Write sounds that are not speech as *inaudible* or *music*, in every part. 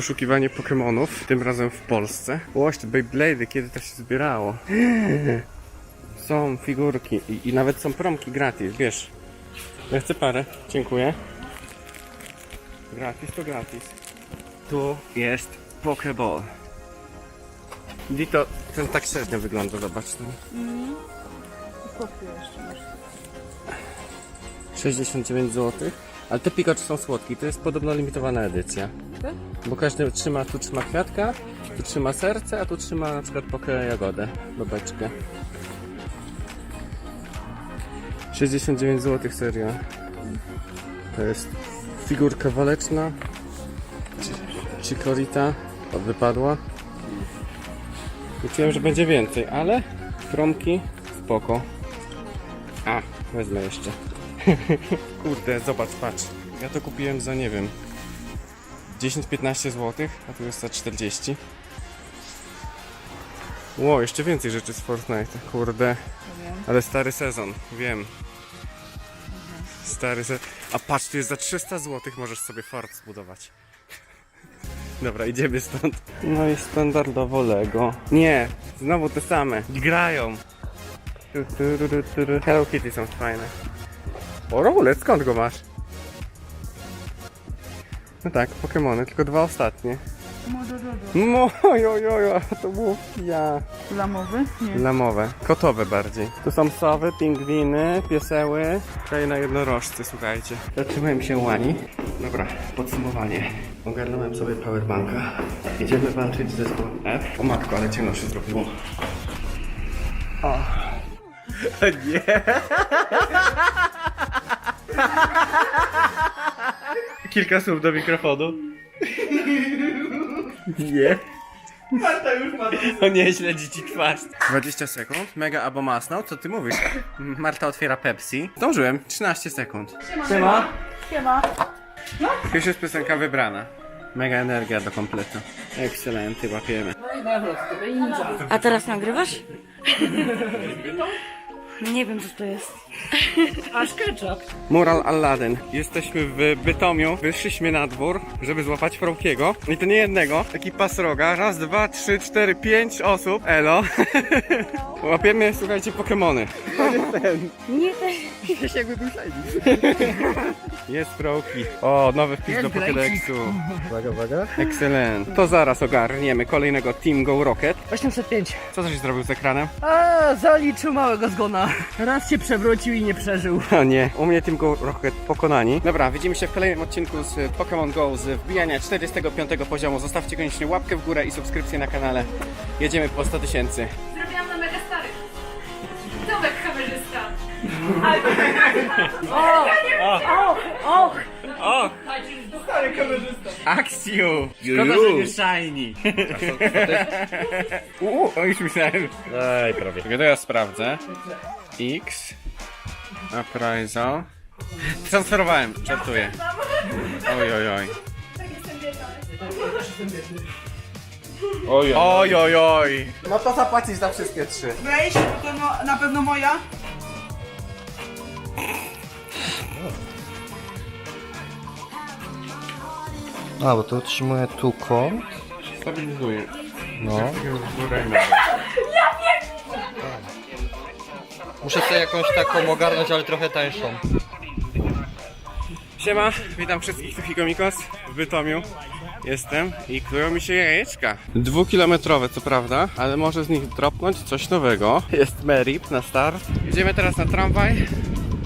poszukiwanie Pokemonów, tym razem w Polsce. Łoś, te Beyblade'y, kiedy to się zbierało? *gasps* Są figurki i, i nawet są promki gratis, wiesz. Ja chcę parę, dziękuję. Gratis to gratis. Tu jest Pokeball. Dito, ten tak średnio wygląda, zobacz. No. Kopię jeszcze masz. 69 zł. Ale te Pikachu są słodkie, to jest podobno limitowana edycja. Tak? Bo każdy trzyma, tu trzyma kwiatka, tu trzyma serce, a tu trzyma na przykład pokę jagodę, babeczkę. 69 zł serio. To jest figurka waleczna. Ci- Chikorita wypadła. Liczyłem, że będzie więcej, ale promki spoko. A, wezmę jeszcze. *laughs* Kurde, zobacz, patrz. Ja to kupiłem za, nie wiem, 10-15 zł, a tu jest za 40. Ło, jeszcze więcej rzeczy z Fortnite, kurde. Ale stary sezon, wiem. Stary sezon. A patrz, tu jest za 300 zł, możesz sobie fort zbudować. *laughs* Dobra, idziemy stąd. No i standardowo Lego. Nie, znowu te same. Grają. Hello Kitty są fajne. O, Rowlet, skąd go masz? No tak, Pokemony, tylko dwa ostatnie. Mojojojo, to było ja. Lamowy? Nie. Lamowe, kotowe bardziej. Tu są sowy, pingwiny, pieseły, kraina jednorożcy, słuchajcie. Zatrzymałem się łani. Dobra, podsumowanie. Ogarnąłem sobie powerbanka. Idziemy walczyć z zespołem F. O matko, ale ciemno się zrobiło. O. *laughs* Nie. Kilka słów do mikrofonu. Nie. O nie, śledzi ci twarz. 20 sekund, mega albo masno, co ty mówisz? Marta otwiera Pepsi. Zdążyłem, 13 sekund. Siema. Siema. Już jest piosenka wybrana. Mega energia do kompletu. Ekscelenty, łapiemy. A teraz nagrywasz? *laughs* Nie wiem co to jest. *laughs* Aż ketchup. Mural Aladdin. Jesteśmy w Bytomiu. Wyszliśmy na dwór, żeby złapać Frołkiego. I to nie jednego. Ekipa sroga. Raz, dwa, trzy, cztery, pięć osób. Elo. *laughs* Łapiemy, słuchajcie, Pokemony. Nie też. Jest Frołki. O, nowy wpis do Pokédexu. Uwaga, uwaga. Ekscelent. To zaraz ogarniemy kolejnego Team Go Rocket. 805. Co coś zrobił z ekranem? A, zaliczył małego zgona. Raz się przewrócił i nie przeżył. *laughs* O nie, u mnie Go Rocket pokonani. Dobra, widzimy się w kolejnym odcinku z Pokémon Go z wbijania 45 poziomu. Zostawcie koniecznie łapkę w górę i subskrypcję na kanale. Jedziemy po 100 tysięcy. Zrobiłam na mega stary. Tomek kamerzysta. *laughs* Och! Akcju! Szkoda, że nie shiny. *laughs* Uuu, o już myślałem. Ej, prawie. Czekaj, to ja sprawdzę. X. Appraisal. Transferowałem, żartuję. Oj, oj, oj. Oj, Oj, oj, oj. No to zapłacić za wszystkie trzy. Weź, to no, na pewno moja. A, bo to utrzymuje tu kąt. Stabilizuję. No. Muszę sobie jakąś taką ogarnąć, ale trochę tańszą. Siema, witam wszystkich tu Hikomikos w Bytomiu. Jestem i klują mi się jajeczka. Dwukilometrowe co prawda, ale może z nich dropnąć coś nowego. Jest Merip na start. Idziemy teraz na tramwaj,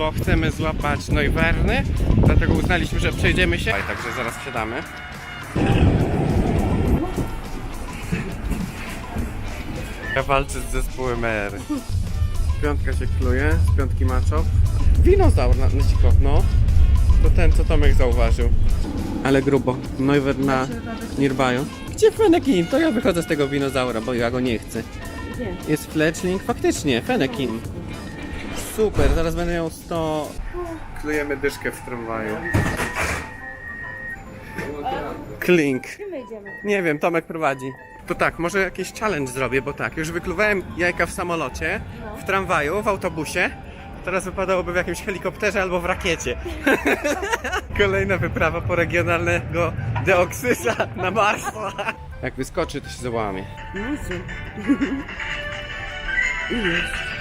bo chcemy złapać Neuwerny. Dlatego uznaliśmy, że przejdziemy się. Także zaraz wsiadamy. Ja walczę z zespołem R. Piątka się kluje, z piątki maczop. Dinozaur na, na dziko, no. To ten, co Tomek zauważył. Ale grubo. Neuwer na Nirbaju. Gdzie Fenekin? To ja wychodzę z tego dinozaura, bo ja go nie chcę. Jest Fletchling? Faktycznie, Fenekin. Super, zaraz będę miał 100... Klejemy dyszkę w tramwaju. Klink. Nie wiem, Tomek prowadzi. To tak, może jakiś challenge zrobię, bo tak, już wykluwałem jajka w samolocie, w tramwaju, w autobusie. Teraz wypadałoby w jakimś helikopterze albo w rakiecie. *laughs* Kolejna wyprawa po regionalnego Deoksysa na Marsa. Jak wyskoczy, to się załamie. *laughs*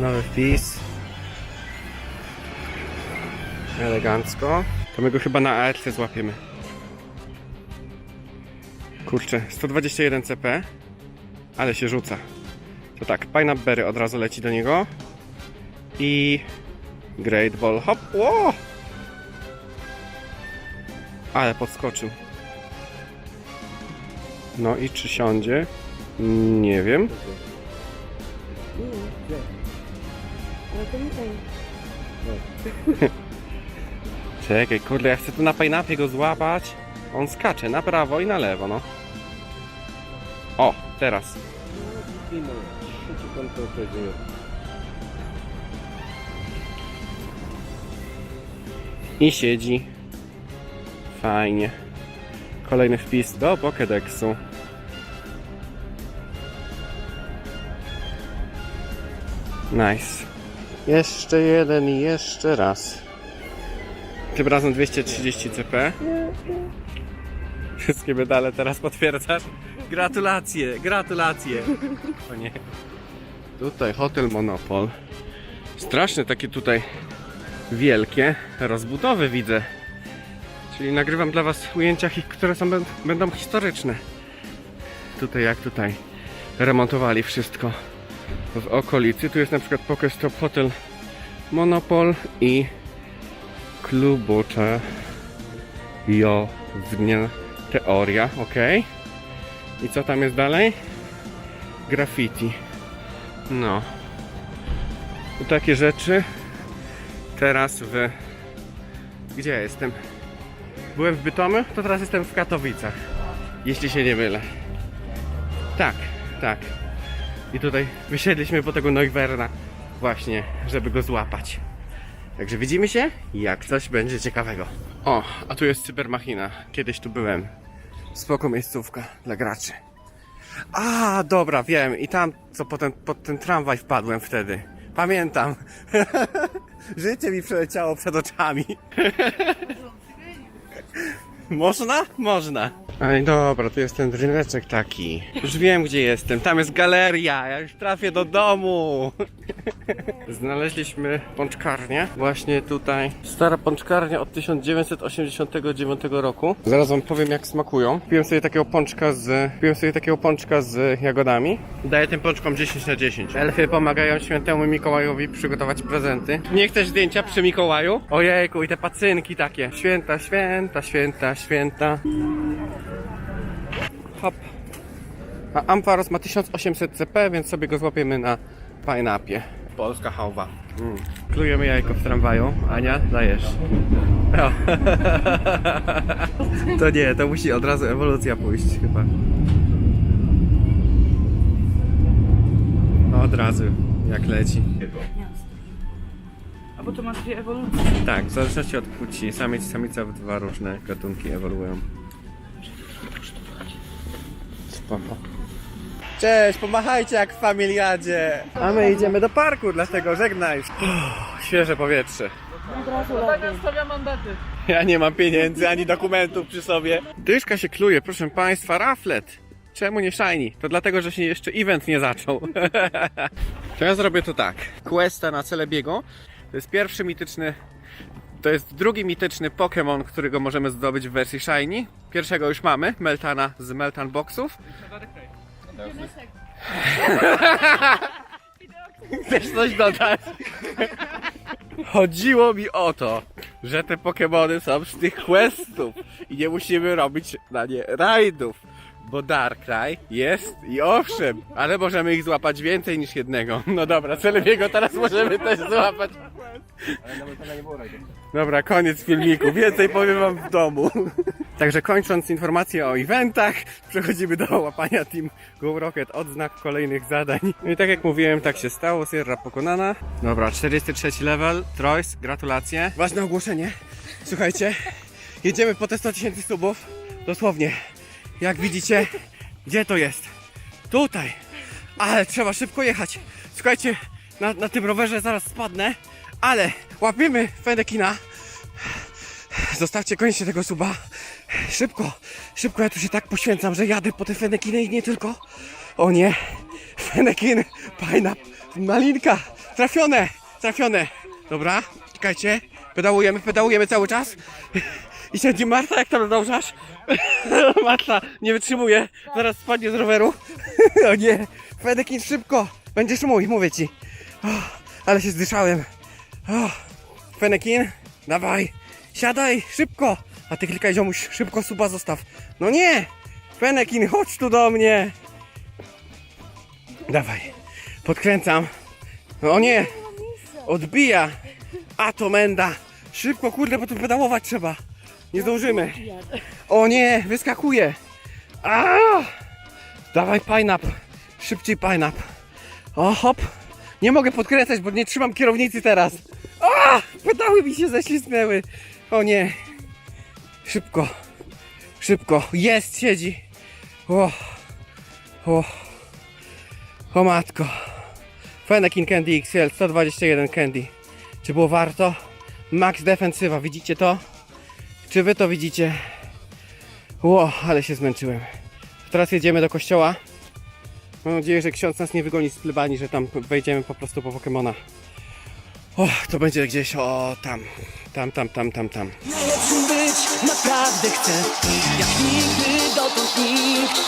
Nowy wpis. Elegancko. To my go chyba na ARC złapiemy. Kurczę, 121 CP. Ale się rzuca. To tak, Pineapple Berry od razu leci do niego. I... Great Ball Hop. Ło! Ale podskoczył. No i czy siądzie? Nie wiem. *laughs* Czekaj, kurde, ja chcę tu na pineapie go złapać. On skacze na prawo i na lewo, no. O, teraz. I siedzi. Fajnie. Kolejny wpis do Pokédexu. Nice. Jeszcze jeden i jeszcze raz. Tym razem 230 CP. Wszystkie medale teraz potwierdzasz? Gratulacje, gratulacje. O nie. Tutaj Hotel Monopol. Straszne takie tutaj wielkie rozbudowy widzę. Czyli nagrywam dla Was ujęcia, które są, bę- będą historyczne. Tutaj jak tutaj remontowali wszystko w okolicy. Tu jest na przykład Pokestop Hotel Monopol i klubocze jownie teoria, ok. I co tam jest dalej? Graffiti. No. I takie rzeczy. Teraz w... Gdzie ja jestem? Byłem w Bytomiu, to teraz jestem w Katowicach. Jeśli się nie mylę. Tak, tak. I tutaj wysiedliśmy po tego Neuwerna właśnie, żeby go złapać. Także widzimy się, jak coś będzie ciekawego. O, a tu jest Cybermachina. Kiedyś tu byłem. Spoko miejscówka dla graczy. A, dobra, wiem. I tam, co potem pod ten tramwaj wpadłem wtedy. Pamiętam. *laughs* Życie mi przeleciało przed oczami. *laughs* Można? Można. Ej, dobra, tu jest ten ryneczek taki. Już wiem, gdzie jestem. Tam jest galeria. Ja już trafię do domu. *laughs* Znaleźliśmy pączkarnię. Właśnie tutaj. Stara pączkarnia od 1989 roku. Zaraz wam powiem, jak smakują. Piłem sobie takiego pączka z... Piłem sobie takiego pączka z jagodami. Daję tym pączkom 10 na 10. Elfy pomagają świętemu Mikołajowi przygotować prezenty. Nie chcesz zdjęcia przy Mikołaju? Ojejku, i te pacynki takie. Święta, święta, święta, święta. Hop. A Ampharos ma 1800 CP, więc sobie go złapiemy na pineapie. Polska hałwa. Mm. Klujemy jajko w tramwaju. Ania, dajesz. O. *laughs* To nie, to musi od razu ewolucja pójść chyba. Od razu, jak leci. A bo to masz dwie ewolucje. Tak, w zależności od płci. Samiec i samica w dwa różne gatunki ewoluują. Spoko. Cześć, pomachajcie jak w familiadzie. A my idziemy do parku, dlatego żegnaj. Uff, świeże powietrze. Uwaga, stawia mandaty. Ja nie mam pieniędzy ani dokumentów przy sobie. Dyszka się kluje, proszę państwa, raflet. Czemu nie shiny? To dlatego, że się jeszcze event nie zaczął. *laughs* to ja zrobię to tak. Questa na Celebiego. To jest pierwszy mityczny to jest drugi mityczny Pokémon, którego możemy zdobyć w wersji Shiny. Pierwszego już mamy, Meltana z Meltan Boxów. Chcesz coś dodać? Chodziło mi o to, że te Pokémony są z tych questów i nie musimy robić na nie rajdów. Bo Darkrai jest i owszem, ale możemy ich złapać więcej niż jednego. *laughs* No dobra, Celebiego teraz możemy też złapać. Dobra, koniec filmiku. Więcej powiem wam w domu. *laughs* Także kończąc informację o eventach, przechodzimy do łapania Team Go Rocket odznak kolejnych zadań. No i tak jak mówiłem, tak się stało. Sierra pokonana. Dobra, 43 level. Troyes, gratulacje. Ważne ogłoszenie. Słuchajcie, jedziemy po te 100 tysięcy subów. Dosłownie. Jak widzicie, gdzie to jest? Tutaj. Ale trzeba szybko jechać. Słuchajcie, na, na tym rowerze zaraz spadnę, ale łapiemy Fedekina Zostawcie koniecznie tego suba. Szybko, szybko, ja tu się tak poświęcam, że jadę po te fenekiny i nie tylko. O nie, fenekin, pineapple, malinka, trafione, trafione. Dobra, czekajcie, pedałujemy, pedałujemy cały czas. I siedzi Marta, jak tam zdążasz? *laughs* Marta nie wytrzymuje, zaraz spadnie z roweru. *laughs* O nie, fenekin szybko, będziesz mój, mówię ci. O, ale się zdyszałem. O, Fenekin, dawaj, siadaj, szybko. A ty klikaj ziomuś, szybko suba zostaw. No nie, Fenekin, chodź tu do mnie. Dawaj, podkręcam. O nie, odbija. A to menda. Szybko, kurde, bo tu pedałować trzeba. Nie zdążymy. O nie, wyskakuje. A! Dawaj pineapple. Szybciej pineapple. O, hop. Nie mogę podkręcać, bo nie trzymam kierownicy teraz. A! Pedały mi się ześlizgnęły. O nie. Szybko. Szybko. Jest, siedzi. O. O. O matko. Fenekin Candy XL 121 Candy. Czy było warto? Max defensywa, widzicie to? Czy wy to widzicie? Ło, ale się zmęczyłem. Teraz jedziemy do kościoła. Mam nadzieję, że ksiądz nas nie wygoni z plebanii, że tam wejdziemy po prostu po Pokemona. O, to będzie gdzieś, o, tam. Tam, tam, tam, tam, tam. Najlepszym być naprawdę chcę, jak nigdy dotąd nikt.